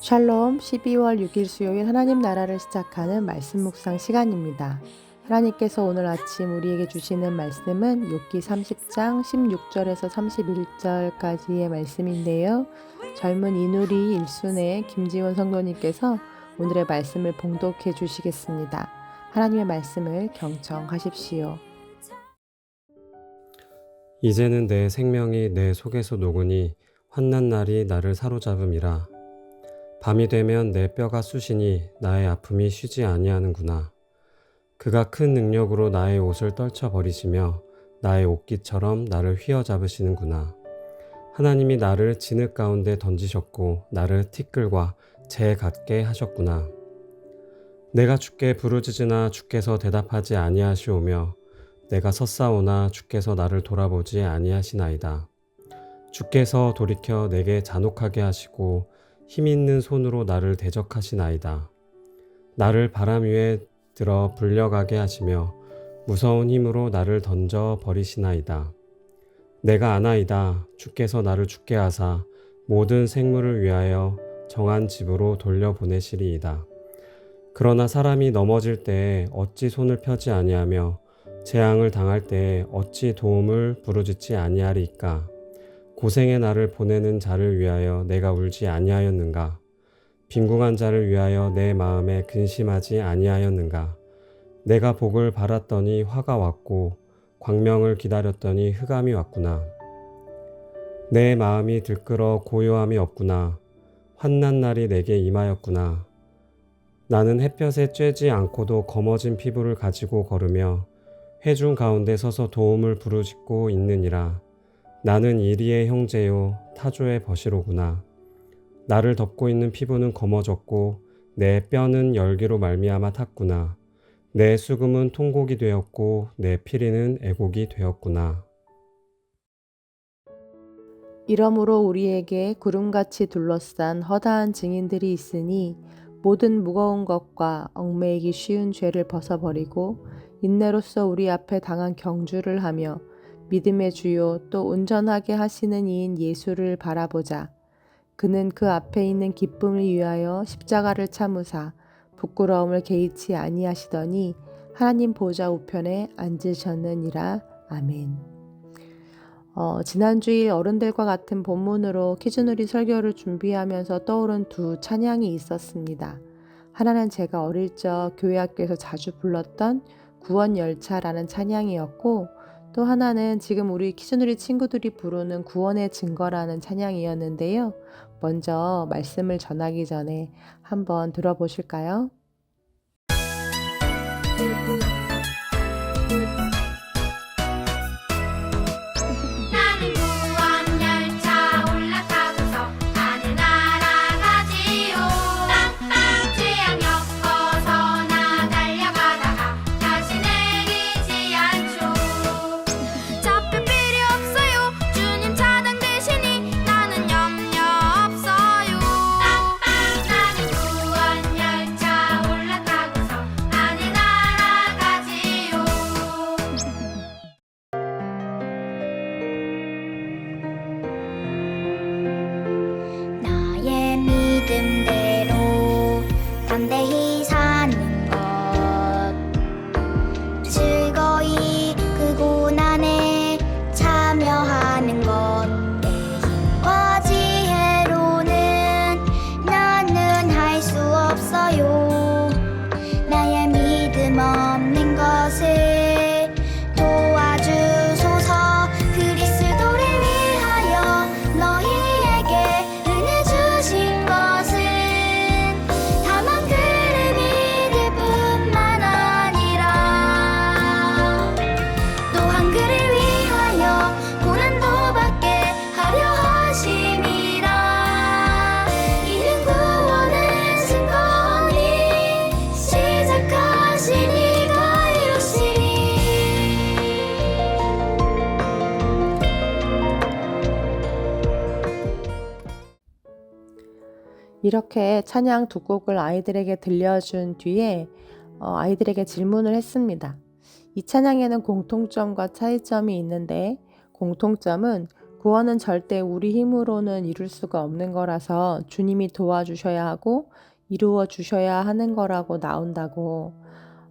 샬롬 12월 6일 수요일 하나님 나라를 시작하는 말씀 묵상 시간입니다. 하나님께서 오늘 아침 우리에게 주시는 말씀은 욥기 30장 16절에서 31절까지의 말씀인데요. 젊은 이누리 일순의 김지원 성도님께서 오늘의 말씀을 봉독해 주시겠습니다. 하나님의 말씀을 경청하십시오. 이제는 내 생명이 내 속에서 녹으니 환난 날이 나를 사로잡음이라. 밤이 되면 내 뼈가 쑤시니 나의 아픔이 쉬지 아니하는구나. 그가 큰 능력으로 나의 옷을 떨쳐 버리시며 나의 옷깃처럼 나를 휘어잡으시는구나. 하나님이 나를 진흙 가운데 던지셨고 나를 티끌과 재 같게 하셨구나. 내가 주께 부르짖으나 주께서 대답하지 아니하시오며 내가 섰사오나 주께서 나를 돌아보지 아니하시나이다. 주께서 돌이켜 내게 잔혹하게 하시고 힘 있는 손으로 나를 대적하시나이다. 나를 바람 위에 들어 불려가게 하시며 무서운 힘으로 나를 던져 버리시나이다. 내가 아나이다. 주께서 나를 죽게 하사 모든 생물을 위하여 정한 집으로 돌려보내시리이다. 그러나 사람이 넘어질 때에 어찌 손을 펴지 아니하며 재앙을 당할 때에 어찌 도움을 부르짖지 아니하리이까? 고생의 나를 보내는 자를 위하여 내가 울지 아니하였는가? 빈궁한 자를 위하여 내 마음에 근심하지 아니하였는가? 내가 복을 바랐더니 화가 왔고 광명을 기다렸더니 흑암이 왔구나. 내 마음이 들끓어 고요함이 없구나. 환난 날이 내게 임하였구나. 나는 햇볕에 쬐지 않고도 검어진 피부를 가지고 걸으며 해중 가운데 서서 도움을 부르짖고 있느니라. 나는 이리의 형제요 타조의 버시로구나. 나를 덮고 있는 피부는 검어졌고 내 뼈는 열기로 말미암아 탔구나. 내 수금은 통곡이 되었고 내 피리는 애곡이 되었구나. 이러므로 우리에게 구름같이 둘러싼 허다한 증인들이 있으니 모든 무거운 것과 얽매이기 쉬운 죄를 벗어버리고 인내로서 우리 앞에 당한 경주를 하며 믿음의 주요 또 온전하게 하시는 이인 예수를 바라보자. 그는 그 앞에 있는 기쁨을 위하여 십자가를 참으사 부끄러움을 개의치 아니하시더니 하나님 보좌 우편에 앉으셨느니라. 아멘. 어, 지난주일 어른들과 같은 본문으로 키즈누리 설교를 준비하면서 떠오른 두 찬양이 있었습니다. 하나는 제가 어릴 적 교회 학교에서 자주 불렀던 구원 열차라는 찬양이었고 또 하나는 지금 우리 키즈누리 친구들이 부르는 구원의 증거라는 찬양이었는데요. 먼저 말씀을 전하기 전에 한번 들어보실까요? 이렇게 찬양 두 곡을 아이들에게 들려준 뒤에 어, 아이들에게 질문을 했습니다. 이 찬양에는 공통점과 차이점이 있는데 공통점은 구원은 절대 우리 힘으로는 이룰 수가 없는 거라서 주님이 도와주셔야 하고 이루어 주셔야 하는 거라고 나온다고.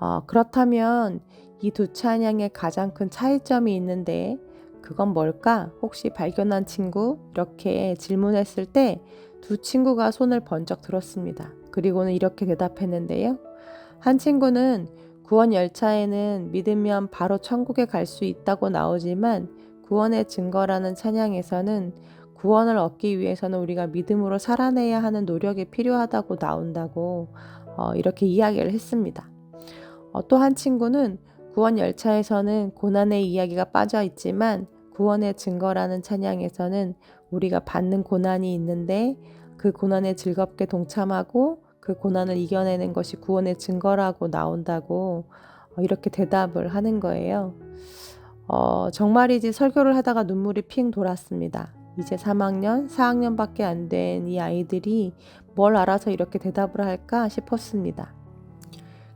어, 그렇다면 이 두 찬양의 가장 큰 차이점이 있는데 그건 뭘까? 혹시 발견한 친구? 이렇게 질문했을 때 두 친구가 손을 번쩍 들었습니다. 그리고는 이렇게 대답했는데요. 한 친구는 구원 열차에는 믿으면 바로 천국에 갈 수 있다고 나오지만 구원의 증거라는 찬양에서는 구원을 얻기 위해서는 우리가 믿음으로 살아내야 하는 노력이 필요하다고 나온다고 어, 이렇게 이야기를 했습니다. 어, 또한 친구는 구원 열차에서는 고난의 이야기가 빠져 있지만 구원의 증거라는 찬양에서는 우리가 받는 고난이 있는데 그 고난에 즐겁게 동참하고 그 고난을 이겨내는 것이 구원의 증거라고 나온다고 어, 이렇게 대답을 하는 거예요. 어, 정말이지 설교를 하다가 눈물이 핑 돌았습니다. 이제 3학년, 4학년밖에 안 된 이 아이들이 뭘 알아서 이렇게 대답을 할까 싶었습니다.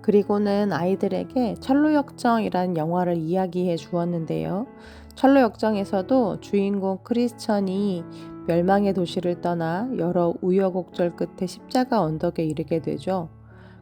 그리고는 아이들에게 철로역정이라는 영화를 이야기해 주었는데요. 철로 역정에서도 주인공 크리스천이 멸망의 도시를 떠나 여러 우여곡절 끝에 십자가 언덕에 이르게 되죠.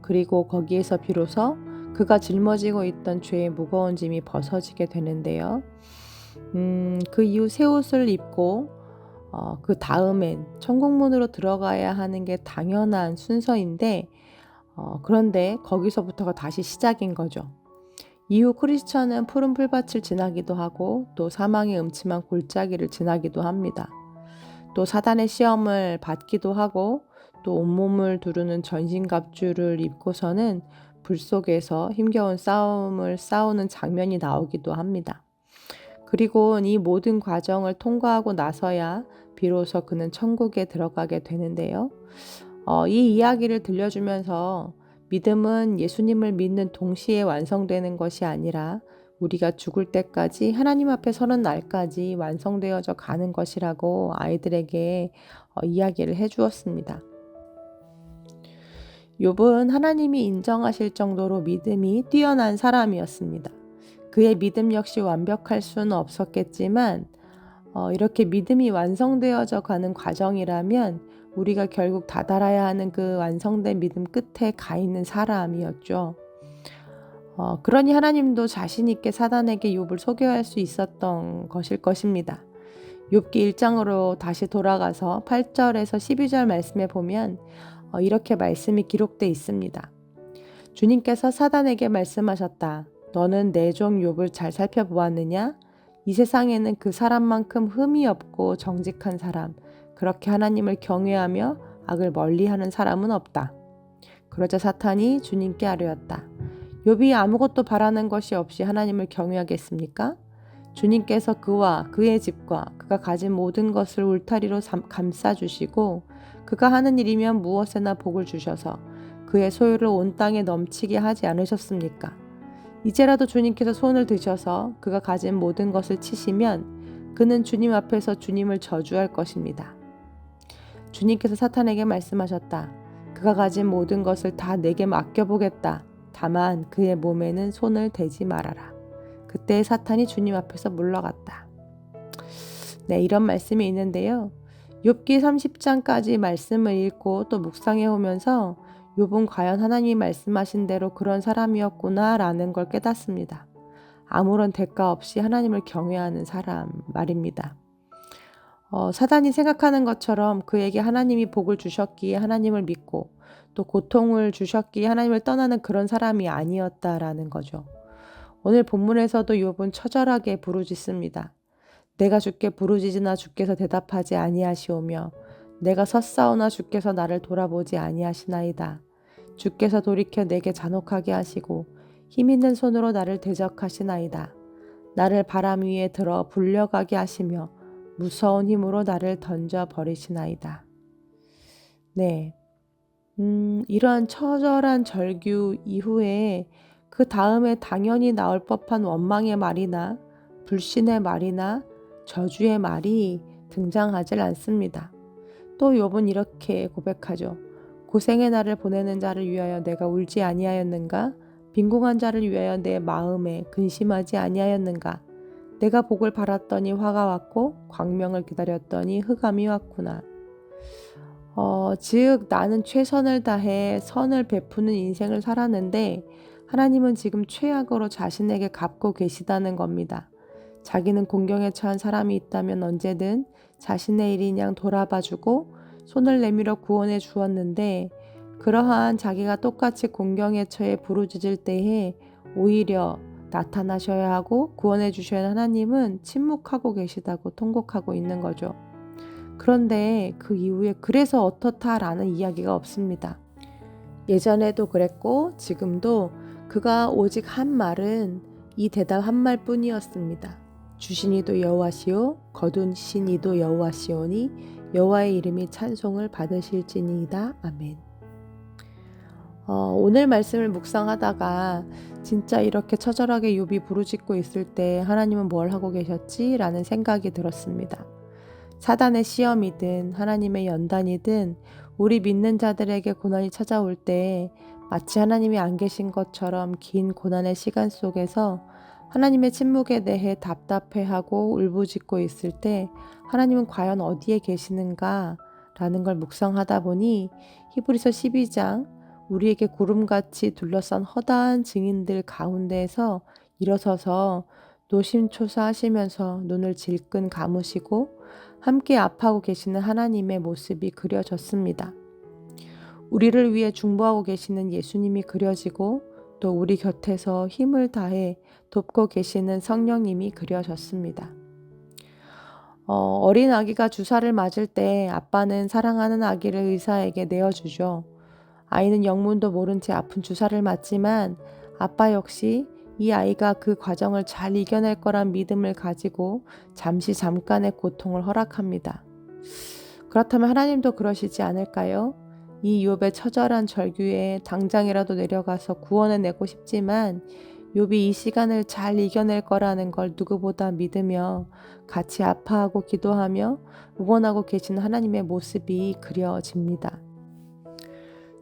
그리고 거기에서 비로소 그가 짊어지고 있던 죄의 무거운 짐이 벗어지게 되는데요. 음, 그 이후 새 옷을 입고 어, 그 다음엔 천국문으로 들어가야 하는 게 당연한 순서인데 어, 그런데 거기서부터가 다시 시작인 거죠. 이후 크리스천은 푸른 풀밭을 지나기도 하고 또 사망의 음침한 골짜기를 지나기도 합니다. 또 사단의 시험을 받기도 하고 또 온몸을 두르는 전신갑주를 입고서는 불 속에서 힘겨운 싸움을 싸우는 장면이 나오기도 합니다. 그리고 이 모든 과정을 통과하고 나서야 비로소 그는 천국에 들어가게 되는데요. 어, 이 이야기를 들려주면서 믿음은 예수님을 믿는 동시에 완성되는 것이 아니라 우리가 죽을 때까지 하나님 앞에 서는 날까지 완성되어져 가는 것이라고 아이들에게 어, 이야기를 해 주었습니다. 욥은 하나님이 인정하실 정도로 믿음이 뛰어난 사람이었습니다. 그의 믿음 역시 완벽할 수는 없었겠지만 어, 이렇게 믿음이 완성되어져 가는 과정이라면 우리가 결국 다다라야 하는 그 완성된 믿음 끝에 가 있는 사람이었죠. 어, 그러니 하나님도 자신 있게 사단에게 욥을 소개할 수 있었던 것일 것입니다. 욥기 1장으로 다시 돌아가서 8절에서 12절 말씀에 보면 어, 이렇게 말씀이 기록돼 있습니다. 주님께서 사단에게 말씀하셨다. 너는 내 종 욥을 잘 살펴보았느냐? 이 세상에는 그 사람만큼 흠이 없고 정직한 사람, 그렇게 하나님을 경외하며 악을 멀리하는 사람은 없다. 그러자 사탄이 주님께 아뢰었다. 욥이 아무것도 바라는 것이 없이 하나님을 경외하겠습니까? 주님께서 그와 그의 집과 그가 가진 모든 것을 울타리로 감싸 주시고 그가 하는 일이면 무엇에나 복을 주셔서 그의 소유를 온 땅에 넘치게 하지 않으셨습니까? 이제라도 주님께서 손을 드셔서 그가 가진 모든 것을 치시면 그는 주님 앞에서 주님을 저주할 것입니다. 주님께서 사탄에게 말씀하셨다. 그가 가진 모든 것을 다 내게 맡겨보겠다. 다만 그의 몸에는 손을 대지 말아라. 그때 사탄이 주님 앞에서 물러갔다. 네, 이런 말씀이 있는데요. 욥기 30장까지 말씀을 읽고 또 묵상해 오면서 욥은 과연 하나님이 말씀하신 대로 그런 사람이었구나라는 걸 깨닫습니다. 아무런 대가 없이 하나님을 경외하는 사람 말입니다. 어, 사단이 생각하는 것처럼 그에게 하나님이 복을 주셨기에 하나님을 믿고 또 고통을 주셨기에 하나님을 떠나는 그런 사람이 아니었다라는 거죠. 오늘 본문에서도 욥은 처절하게 부르짖습니다. 내가 주께 부르짖으나 주께서 대답하지 아니하시오며 내가 섰사오나 주께서 나를 돌아보지 아니하시나이다. 주께서 돌이켜 내게 잔혹하게 하시고 힘 있는 손으로 나를 대적하시나이다. 나를 바람 위에 들어 불려가게 하시며 무서운 힘으로 나를 던져 버리시나이다. 네. 음, 이러한 처절한 절규 이후에 그 다음에 당연히 나올 법한 원망의 말이나 불신의 말이나 저주의 말이 등장하질 않습니다. 또 욥은 이렇게 고백하죠. 고생의 날을 보내는 자를 위하여 내가 울지 아니하였는가? 빈궁한 자를 위하여 내 마음에 근심하지 아니하였는가? 내가 복을 바랐더니 화가 왔고 광명을 기다렸더니 흑암이 왔구나. 어, 즉 나는 최선을 다해 선을 베푸는 인생을 살았는데 하나님은 지금 최악으로 자신에게 갚고 계시다는 겁니다. 자기는 공경에 처한 사람이 있다면 언제든 자신의 일인 양 돌아봐주고 손을 내밀어 구원해 주었는데 그러한 자기가 똑같이 공경에 처해 부르짖을 때에 오히려 나타나셔야 하고 구원해 주셔야 하나님은 침묵하고 계시다고 통곡하고 있는 거죠. 그런데 그 이후에 그래서 어떻다라는 이야기가 없습니다. 예전에도 그랬고 지금도 그가 오직 한 말은 이 대답 한 말뿐이었습니다. 주신이도 여호와시오 거둔 신이도 여호와시오니 여호와의 이름이 찬송을 받으실지니이다. 아멘. 어, 오늘 말씀을 묵상하다가 진짜 이렇게 처절하게 욥이 부르짖고 있을 때 하나님은 뭘 하고 계셨지? 라는 생각이 들었습니다. 사단의 시험이든 하나님의 연단이든 우리 믿는 자들에게 고난이 찾아올 때 마치 하나님이 안 계신 것처럼 긴 고난의 시간 속에서 하나님의 침묵에 대해 답답해하고 울부짖고 있을 때 하나님은 과연 어디에 계시는가? 라는 걸 묵상하다 보니 히브리서 12장 우리에게 구름같이 둘러싼 허다한 증인들 가운데에서 일어서서 노심초사하시면서 눈을 질끈 감으시고 함께 아파하고 계시는 하나님의 모습이 그려졌습니다. 우리를 위해 중보하고 계시는 예수님이 그려지고 또 우리 곁에서 힘을 다해 돕고 계시는 성령님이 그려졌습니다. 어, 린 아기가 주사를 맞을 때 아빠는 사랑하는 아기를 의사에게 내어주죠. 아이는 영문도 모른 채 아픈 주사를 맞지만 아빠 역시 이 아이가 그 과정을 잘 이겨낼 거란 믿음을 가지고 잠시 잠깐의 고통을 허락합니다. 그렇다면 하나님도 그러시지 않을까요? 이 욥의 처절한 절규에 당장이라도 내려가서 구원을 내고 싶지만 욥이 이 시간을 잘 이겨낼 거라는 걸 누구보다 믿으며 같이 아파하고 기도하며 응원하고 계신 하나님의 모습이 그려집니다.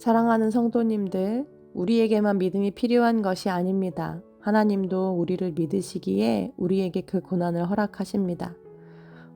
사랑하는 성도님들, 우리에게만 믿음이 필요한 것이 아닙니다. 하나님도 우리를 믿으시기에 우리에게 그 고난을 허락하십니다.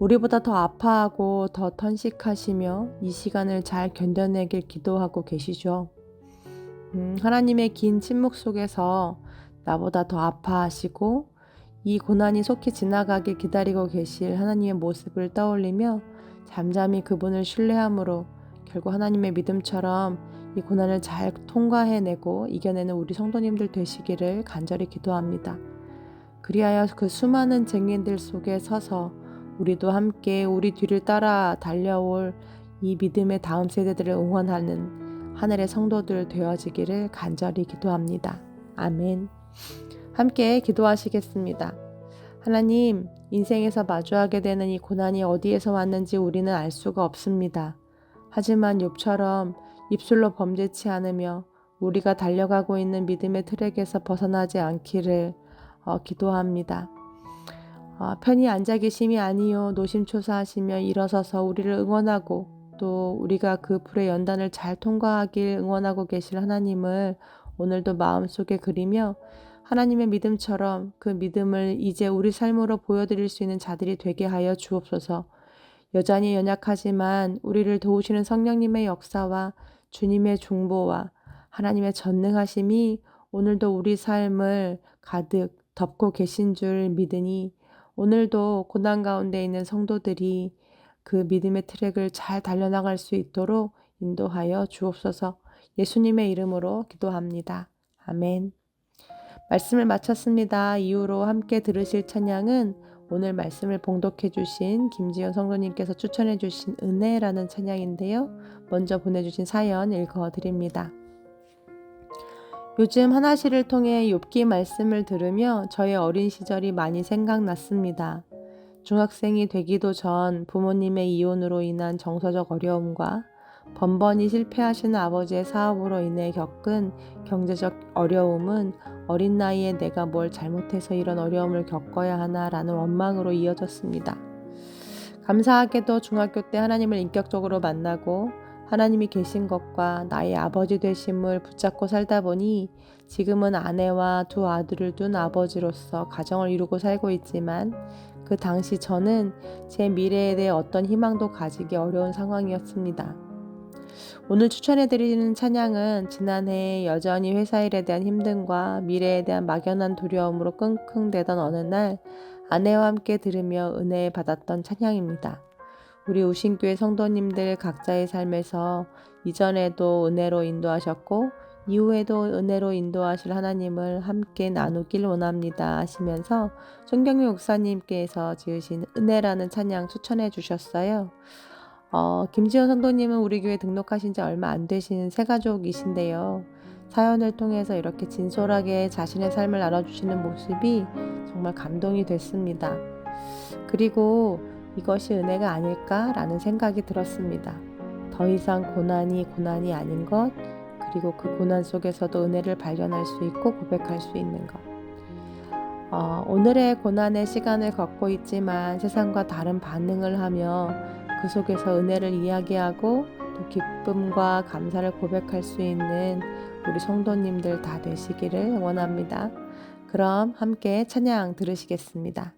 우리보다 더 아파하고 더 턴식하시며 이 시간을 잘 견뎌내길 기도하고 계시죠. 음, 하나님의 긴 침묵 속에서 나보다 더 아파하시고 이 고난이 속히 지나가길 기다리고 계실 하나님의 모습을 떠올리며 잠잠히 그분을 신뢰함으로 결국 하나님의 믿음처럼 이 고난을 잘 통과해내고 이겨내는 우리 성도님들 되시기를 간절히 기도합니다. 그리하여 그 수많은 증인들 속에 서서 우리도 함께 우리 뒤를 따라 달려올 이 믿음의 다음 세대들을 응원하는 하늘의 성도들 되어지기를 간절히 기도합니다. 아멘. 함께 기도하시겠습니다. 하나님, 인생에서 마주하게 되는 이 고난이 어디에서 왔는지 우리는 알 수가 없습니다. 하지만 욥처럼 입술로 범죄치 않으며 우리가 달려가고 있는 믿음의 트랙에서 벗어나지 않기를 어, 기도합니다. 어, 편히 앉아 계심이 아니요 노심초사하시며 일어서서 우리를 응원하고 또 우리가 그 불의 연단을 잘 통과하길 응원하고 계실 하나님을 오늘도 마음속에 그리며 하나님의 믿음처럼 그 믿음을 이제 우리 삶으로 보여드릴 수 있는 자들이 되게 하여 주옵소서. 여전히 연약하지만 우리를 도우시는 성령님의 역사와 주님의 중보와 하나님의 전능하심이 오늘도 우리 삶을 가득 덮고 계신 줄 믿으니 오늘도 고난 가운데 있는 성도들이 그 믿음의 트랙을 잘 달려나갈 수 있도록 인도하여 주옵소서 예수님의 이름으로 기도합니다. 아멘. 말씀을 마쳤습니다. 이후로 함께 들으실 찬양은 오늘 말씀을 봉독해 주신 김지현 성도님께서 추천해 주신 은혜라는 찬양인데요. 먼저 보내주신 사연 읽어 드립니다. 요즘 하나시를 통해 욥기 말씀을 들으며 저의 어린 시절이 많이 생각났습니다. 중학생이 되기도 전 부모님의 이혼으로 인한 정서적 어려움과 번번이 실패하시는 아버지의 사업으로 인해 겪은 경제적 어려움은 어린 나이에 내가 뭘 잘못해서 이런 어려움을 겪어야 하나라는 원망으로 이어졌습니다. 감사하게도 중학교 때 하나님을 인격적으로 만나고 하나님이 계신 것과 나의 아버지 되심을 붙잡고 살다 보니 지금은 아내와 두 아들을 둔 아버지로서 가정을 이루고 살고 있지만 그 당시 저는 제 미래에 대해 어떤 희망도 가지기 어려운 상황이었습니다. 오늘 추천해드리는 찬양은 지난해 여전히 회사 일에 대한 힘듦과 미래에 대한 막연한 두려움으로 끙끙대던 어느 날 아내와 함께 들으며 은혜 받았던 찬양입니다. 우리 우신교회 성도님들 각자의 삶에서 이전에도 은혜로 인도하셨고 이후에도 은혜로 인도하실 하나님을 함께 나누길 원합니다 하시면서 손경미 목사님께서 지으신 은혜라는 찬양 추천해 주셨어요. 어, 김지현 성도님은 우리 교회 등록하신 지 얼마 안 되신 새 가족이신데요. 사연을 통해서 이렇게 진솔하게 자신의 삶을 나눠주시는 모습이 정말 감동이 됐습니다. 그리고 이것이 은혜가 아닐까라는 생각이 들었습니다. 더 이상 고난이 고난이 아닌 것, 그리고 그 고난 속에서도 은혜를 발견할 수 있고 고백할 수 있는 것. 어, 오늘의 고난의 시간을 걷고 있지만 세상과 다른 반응을 하며 그 속에서 은혜를 이야기하고 또 기쁨과 감사를 고백할 수 있는 우리 성도님들 다 되시기를 원합니다. 그럼 함께 찬양 들으시겠습니다.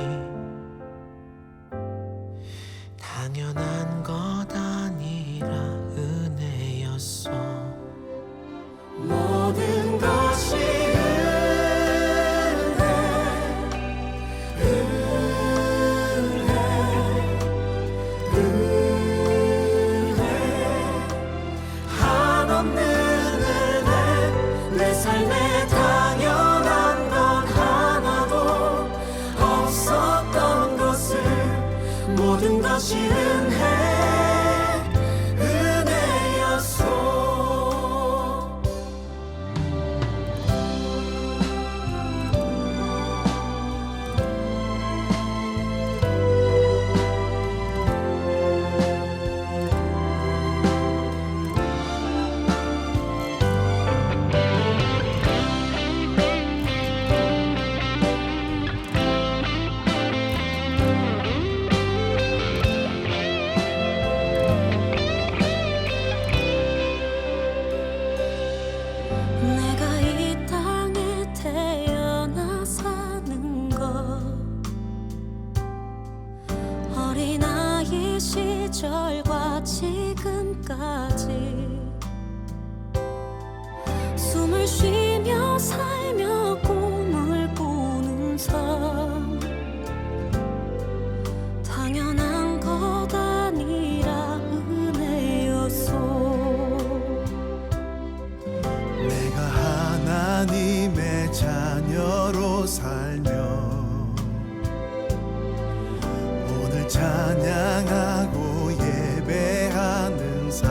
찬양하고 예배하는 삶.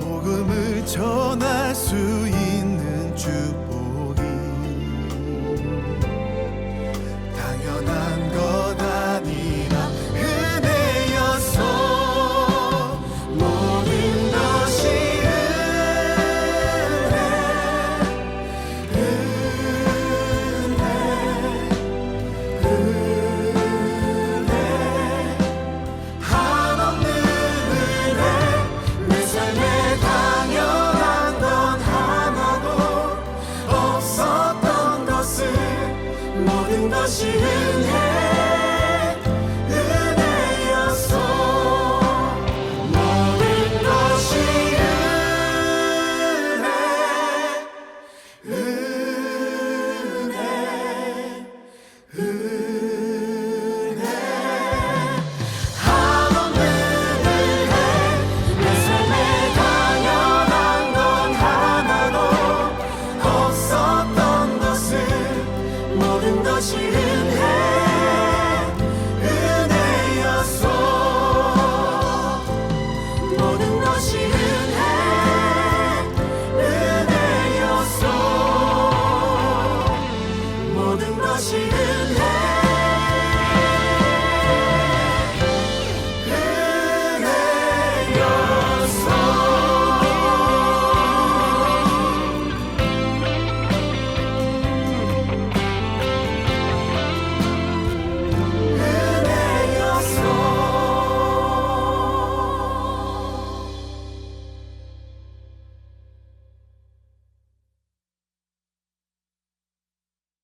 복음을 전 것이 은혜